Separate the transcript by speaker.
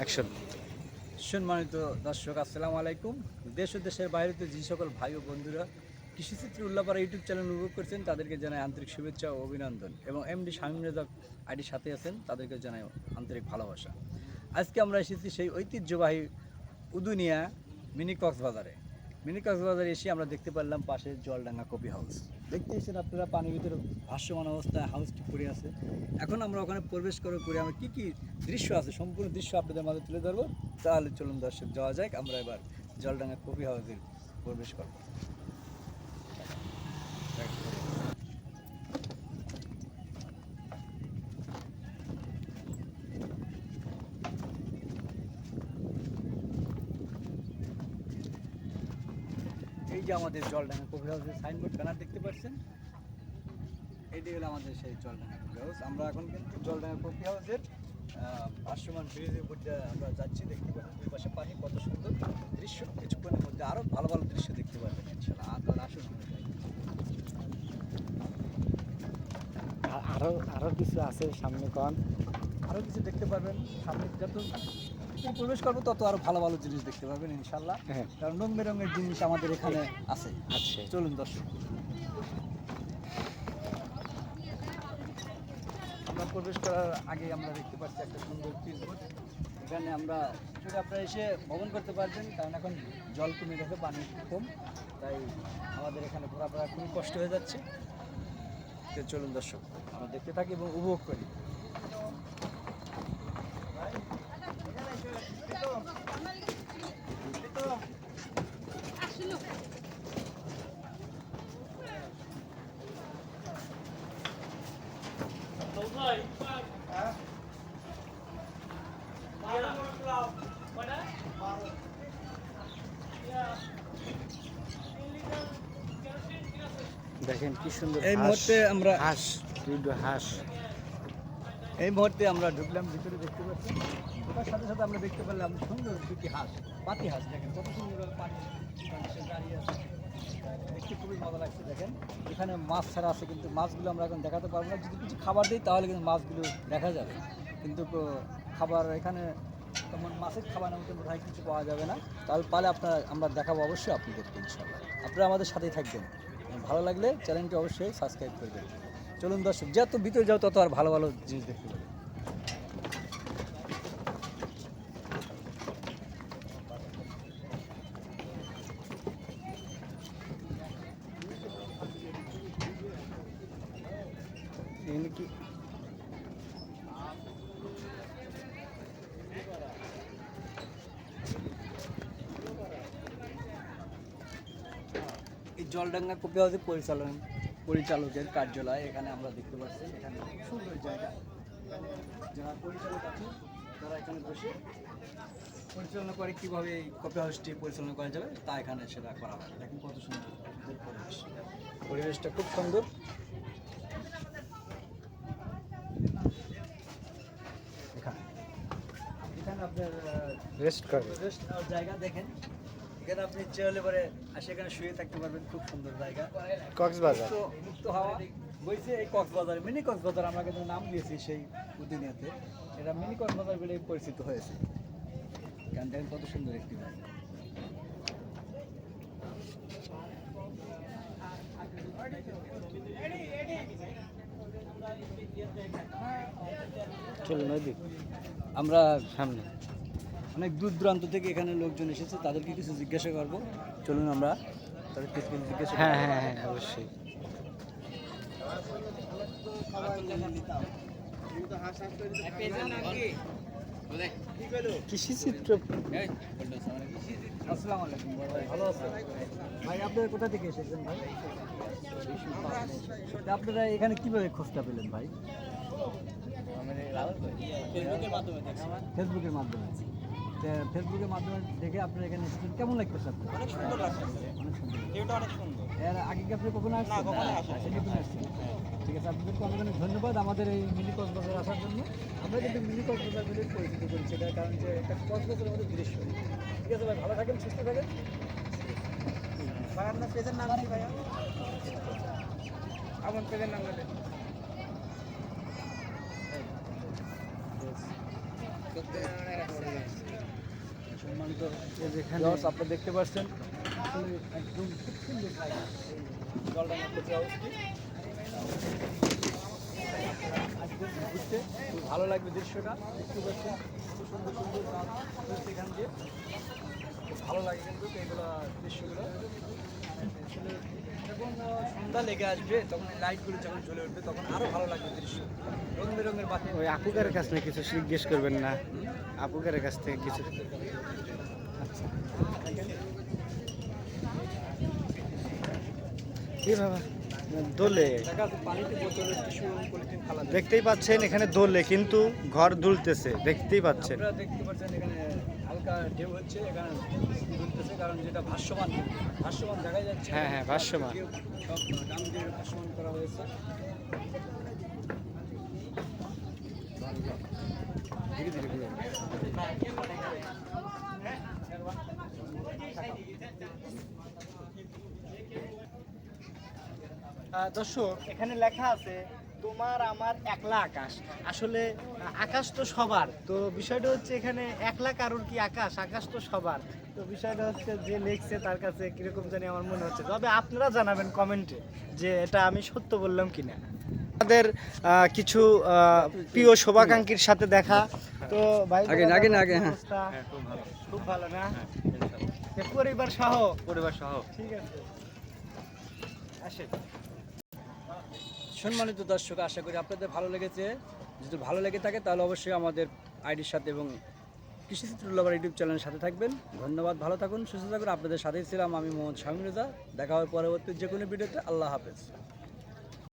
Speaker 1: Action.
Speaker 2: সম্মানিত দর্শক, আসসালামু আলাইকুম। দেশ ও দেশের বাইরেতে যে সকল ভাই ও বন্ধুরা কৃষিচিত্র উল্লাপাড়া ইউটিউব চ্যানেল উপভোগ করছেন, তাদেরকে জানাই আন্তরিক শুভেচ্ছা ও অভিনন্দন এবং এমডি শামীম রেজা আইডির সাথে আছেন, তাদেরকে জানাই আন্তরিক ভালোবাসা। আজকে আমরা এসেছি সেই ঐতিহ্যবাহী উদুনিয়া মিনি কক্সবাজারে মিনি কক্সবাজারে এসে আমরা দেখতে পারলাম পাশে জলডাঙ্গা কপি হাউস। দেখতে এসেছেন আপনারা, পানির ভিতরে ভাষ্যমান অবস্থায় হাউসটি পড়ে আছে। এখন আমরা ওখানে প্রবেশ করে করে আমরা কি কি দৃশ্য আছে, সম্পূর্ণ দৃশ্য আপনাদের মাঝে তুলে ধরবো। তাহলে চলুন দর্শক, যাওয়া যাক, আমরা এবার জলডাঙ্গা কফি হাউসের প্রবেশ করব। যে আমাদের জলডাঙ্গা কফি হাউসের সাইনবোর্ড ব্যানার দেখতে পাচ্ছেন? এটি হলো আমাদের সেই জলডাঙ্গা কফি হাউস আমরা এখন কিন্তু জলডাঙ্গা কফি হাউসের আহ, ভাসমান ব্রিজের উপর আমরা যাচ্ছি দেখতে পাচ্ছি দুই পাশে পানি কত সুন্দর দৃশ্য। কিছুক্ষণের মধ্যে আরও ভালো ভালো দৃশ্য দেখতে পারবেন ইনশাল্লাহ। আপনার আসুন আমরা যাই।
Speaker 1: আরও আরও কিছু আছে সামনে কন?
Speaker 2: আরও কিছু দেখতে পারবেন সামনে যত প্রবেশ করব তত আরও ভালো ভালো জিনিস দেখতে পারবেন ইনশাল্লাহ।
Speaker 1: হ্যাঁ।
Speaker 2: কারণ রং বেরঙের জিনিস আমাদের এখানে আছে।
Speaker 1: আচ্ছা।
Speaker 2: চলুন দর্শক। আমরা প্রবেশ করার আগে আমরা দেখতে পাচ্ছি একটা সুন্দর পিসবোট এখানে আমরা যদি আপনারা এসে ভ্রমণ করতে পারবেন কারণ এখন জল কমে গেছে পানি কম। তাই আমাদের এখানে ঘোরাফেরা খুবই কষ্ট হয়ে যাচ্ছে। চলুন দর্শক আমরা দেখতে থাকি এবং উপভোগ করি।
Speaker 1: দেখেন কি সুন্দর
Speaker 2: এই মুহূর্তে আমরা
Speaker 1: হাঁস দুটো হাঁস।
Speaker 2: এই মুহূর্তে আমরা ঢুকলাম ভিতরে দেখতে পাচ্ছি। ওটার সাথে সাথে আমরা দেখতে পেলাম সুন্দর দুটি হাঁস পাতি হাঁস। দেখেন কত সুন্দর সে দাঁড়িয়ে আছে। দেখতে খুবই ভালো লাগছে, দেখেন। এখানে মাছ ছাড়া আছে, কিন্তু মাছগুলো আমরা এখন দেখাতে পারব না। যদি কিছু খাবার দিই, তাহলে কিন্তু মাছগুলো দেখা যাবে। কিন্তু খাবার এখানে তেমন মাছের খাবার মতো বোধহয় কিছু পাওয়া যাবে না। তাহলে পালে আপনারা, আমরা দেখাবো অবশ্যই আপনাদেরকে ইনশাল্লাহ আপনারা আমাদের সাথেই থাকবেন। ভালো লাগলে চ্যানেলটি অবশ্যই সাবস্ক্রাইব করবেন চলুন দর্শক, যত ভিতরে যাও, তত আর ভালো ভালো জিনিস দেখতে পাবেন
Speaker 1: এখানে
Speaker 2: এই জলডাঙ্গা কপি পরিচালন, পরিচালকের কার্যালয় এখানে আমরা দেখতে পাচ্ছি। এখানে সুন্দর জায়গা। যারা পরিচালক আছে, তারা এখানে বসে পরিচালনা করে কীভাবে কপি হাউসটি পরিচালনা করা যাবে, তা এখানে সেটা করা হয়। দেখুন কত সুন্দর পরিবেশ। পরিবেশটা খুব সুন্দর এখানে এখানে আপনার
Speaker 1: রেস্ট করবে
Speaker 2: রেস্ট জায়গা দেখেন। এখানে আপনি ইচ্ছে হলে পরে আসে এখানে শুয়ে থাকতে পারবেন খুব সুন্দর জায়গা।
Speaker 1: কক্সবাজার।
Speaker 2: তো মুক্ত হাওয়া। বইছে এই কক্সবাজার মিনি কক্সবাজার আমরা কিন্তু নাম দিয়েছি সেই উদ্দিনিয়াতে এটা মিনি কক্সবাজার বলে পরিচিত হয়েছে। কারণ দেখেন কত সুন্দর একটি জায়গা আমরা
Speaker 1: সামনে।
Speaker 2: অনেক দূর দূরান্ত থেকে এখানে লোকজন এসেছে তাদেরকে কিছু জিজ্ঞাসা করব। চলুন আমরা তাদেরকে কিছু জিজ্ঞাসা
Speaker 1: হ্যাঁ হ্যাঁ হ্যাঁ অবশ্যই। কৃষি চিত্র।
Speaker 2: আসসালামু আলাইকুম ভাই। ভালো আছেন? ভাই আপনারা কোথা থেকে এসেছেন ভাই? আপনারা এখানে কীভাবে খোঁজটা পেলেন ভাই? ফেসবুকের মাধ্যমে। ফেসবুকের মাধ্যমে দেখে আপনারা এখানে এসেছেন। কেমন লাগতেছে আপনার? অনেক সুন্দর লাগছে অনেক সুন্দর।
Speaker 3: ভিউটা অনেক সুন্দর।
Speaker 2: এর আগে কি আপনি কখনো আসছেন?
Speaker 3: না, কখনোই আসিনি।
Speaker 2: আচ্ছা, আসছেন। ঠিক আছে আপনাদেরকে অনেক অনেক ধন্যবাদ আমাদের এই মিনি কক্সবাজার আসার জন্য। আমরা কিন্তু মিনি কক্সবাজার বলে পরিচিত করি সেটার কারণ যে একটা কক্সবাজারের মধ্যে দৃশ্য। ঠিক আছে ভাই ভালো থাকেন সুস্থ থাকেন।
Speaker 3: ভাই আপনার পেজের নাম কি ভাইয়া? আমার পেজের নাম
Speaker 2: সম্মানিত
Speaker 1: যেখানে
Speaker 2: আপনারা দেখতে পাচ্ছেন। একদম খুব সুন্দর ঘুরতে খুব ভালো লাগবে দৃশ্যটা। দেখতে পাচ্ছেন, খুব সুন্দর সুন্দর এখান দিয়ে। ভালো লাগে কিন্তু এইগুলো দৃশ্যগুলো। যখন সন্ধ্যা লেগে আসবে তখন লাইটগুলো যখন জ্বলে উঠবে তখন আরও ভালো লাগবে দৃশ্য। রং বেরঙের বাতি
Speaker 1: ওই আপুকার কাছ থেকে কিছু জিজ্ঞেস করবেন না। আপুকার কাছ থেকে কিছু আচ্ছা। কি বাবা? দোলে। দেখতেই পাচ্ছেন এখানে দোলে কিন্তু ঘর দুলতেছে। দেখতেই পাচ্ছেন।
Speaker 2: দেখতে পাচ্ছেন এখানে ঢেউ হচ্ছে এখানে দুলতেছে কারণ যেটা ভাষ্যমান ভাষ্যমান দেখা যাচ্ছে
Speaker 1: হ্যাঁ, হ্যাঁ।
Speaker 2: ঢেউ সব ডাম দিয়ে ভাষ্যমান করা হয়েছে ধীরে ধীরে
Speaker 1: দর্শক এখানে লেখা আছে তোমার আমার একলা আকাশ। আসলে আকাশ তো সবার। তো বিষয়টা হচ্ছে এখানে একলা কারোর কি আকাশ? আকাশ তো সবার। তো বিষয়টা হচ্ছে যে লিখছে তার কাছে কীরকম জানি আমার মনে হচ্ছে। তবে আপনারা জানাবেন কমেন্টে যে এটা আমি সত্য বললাম কিনা। আমাদের আহ, কিছু প্রিয় শোভাকাঙ্ক্ষীর সাথে দেখা। তো ভাই
Speaker 2: আগে আগে না, আগে, হ্যাঁ।
Speaker 1: অবস্থা? খুব ভালো। না? এ পরিবার সহ
Speaker 3: পরিবার সহ
Speaker 1: ঠিক আছে। আসে
Speaker 2: সম্মানিত দর্শক, আশা করি আপনাদের ভালো লেগেছে। যদি ভালো লেগে থাকে, তাহলে অবশ্যই আমাদের আইডির সাথে এবং কৃষি চিত্রুল্লাবার ইউটিউব চ্যানেলের সাথে থাকবেন। ধন্যবাদ, ভালো থাকুন, সুস্থ থাকুন। আপনাদের সাথেই ছিলাম আমি মোহাম্মদ শামীম রেজা। দেখা হওয়ার পরবর্তী যে কোনো ভিডিওতে। আল্লাহ হাফেজ।